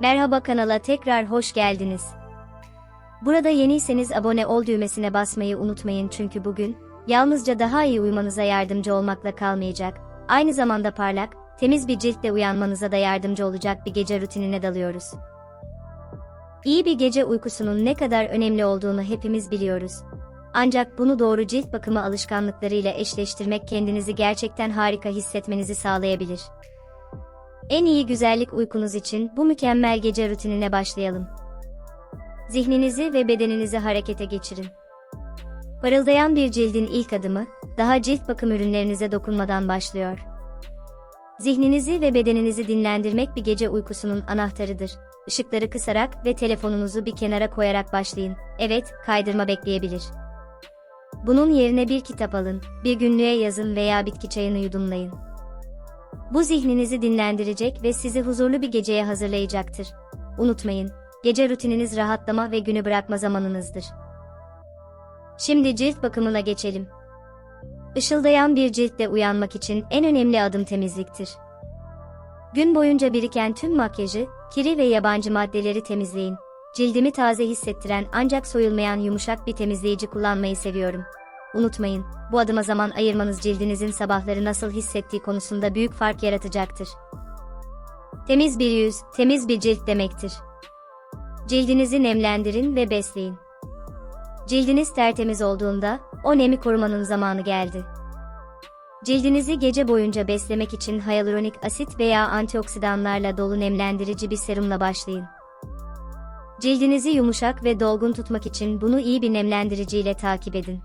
Merhaba kanala tekrar hoş geldiniz. Burada yeniyseniz abone ol düğmesine basmayı unutmayın çünkü bugün, yalnızca daha iyi uyumanıza yardımcı olmakla kalmayacak, aynı zamanda parlak, temiz bir ciltle uyanmanıza da yardımcı olacak bir gece rutinine dalıyoruz. İyi bir gece uykusunun ne kadar önemli olduğunu hepimiz biliyoruz. Ancak bunu doğru cilt bakımı alışkanlıklarıyla eşleştirmek kendinizi gerçekten harika hissetmenizi sağlayabilir. En iyi güzellik uykunuz için bu mükemmel gece rutinine başlayalım. Zihninizi ve bedeninizi harekete geçirin. Parıldayan bir cildin ilk adımı, daha cilt bakım ürünlerinize dokunmadan başlıyor. Zihninizi ve bedeninizi dinlendirmek bir gece uykusunun anahtarıdır. Işıkları kısarak ve telefonunuzu bir kenara koyarak başlayın. Evet, kaydırma bekleyebilir. Bunun yerine bir kitap alın, bir günlüğe yazın veya bitki çayını yudumlayın. Bu zihninizi dinlendirecek ve sizi huzurlu bir geceye hazırlayacaktır. Unutmayın, gece rutininiz rahatlama ve günü bırakma zamanınızdır. Şimdi cilt bakımına geçelim. Işıldayan bir ciltle uyanmak için en önemli adım temizliktir. Gün boyunca biriken tüm makyajı, kiri ve yabancı maddeleri temizleyin. Cildimi taze hissettiren ancak soyulmayan yumuşak bir temizleyici kullanmayı seviyorum. Unutmayın, bu adıma zaman ayırmanız cildinizin sabahları nasıl hissettiği konusunda büyük fark yaratacaktır. Temiz bir yüz, temiz bir cilt demektir. Cildinizi nemlendirin ve besleyin. Cildiniz tertemiz olduğunda, o nemi korumanın zamanı geldi. Cildinizi gece boyunca beslemek için hyaluronik asit veya antioksidanlarla dolu nemlendirici bir serumla başlayın. Cildinizi yumuşak ve dolgun tutmak için bunu iyi bir nemlendirici ile takip edin.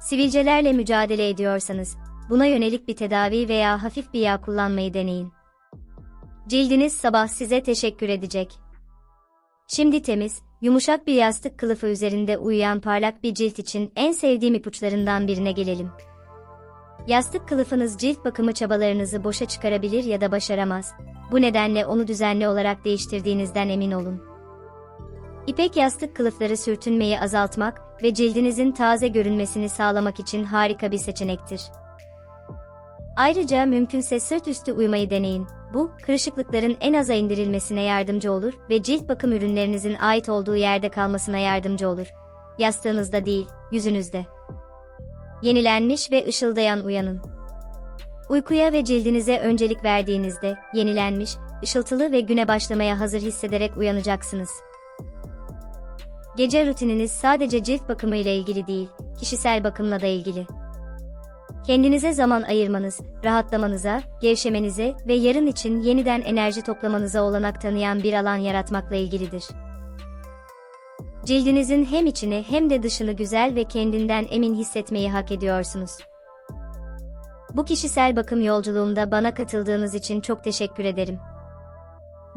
Sivilcelerle mücadele ediyorsanız, buna yönelik bir tedavi veya hafif bir yağ kullanmayı deneyin. Cildiniz sabah size teşekkür edecek. Şimdi temiz, yumuşak bir yastık kılıfı üzerinde uyuyan parlak bir cilt için en sevdiğim ipuçlarından birine gelelim. Yastık kılıfınız cilt bakımı çabalarınızı boşa çıkarabilir ya da başaramaz. Bu nedenle onu düzenli olarak değiştirdiğinizden emin olun. İpek yastık kılıfları sürtünmeyi azaltmak ve cildinizin taze görünmesini sağlamak için harika bir seçenektir. Ayrıca mümkünse sırt üstü uyumayı deneyin. Bu, kırışıklıkların en aza indirilmesine yardımcı olur ve cilt bakım ürünlerinizin ait olduğu yerde kalmasına yardımcı olur. Yastığınızda değil, yüzünüzde. Yenilenmiş ve ışıldayan uyanın. Uykuya ve cildinize öncelik verdiğinizde, yenilenmiş, ışıltılı ve güne başlamaya hazır hissederek uyanacaksınız. Gece rutininiz sadece cilt bakımı ile ilgili değil, kişisel bakımla da ilgili. Kendinize zaman ayırmanız, rahatlamanıza, gevşemenize ve yarın için yeniden enerji toplamanıza olanak tanıyan bir alan yaratmakla ilgilidir. Cildinizin hem içini hem de dışını güzel ve kendinden emin hissetmeyi hak ediyorsunuz. Bu kişisel bakım yolculuğumda bana katıldığınız için çok teşekkür ederim.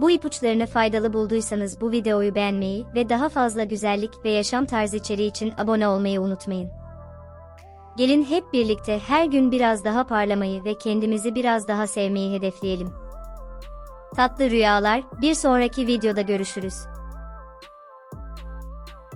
Bu ipuçlarını faydalı bulduysanız bu videoyu beğenmeyi ve daha fazla güzellik ve yaşam tarzı içeriği için abone olmayı unutmayın. Gelin hep birlikte her gün biraz daha parlamayı ve kendimizi biraz daha sevmeyi hedefleyelim. Tatlı rüyalar, bir sonraki videoda görüşürüz.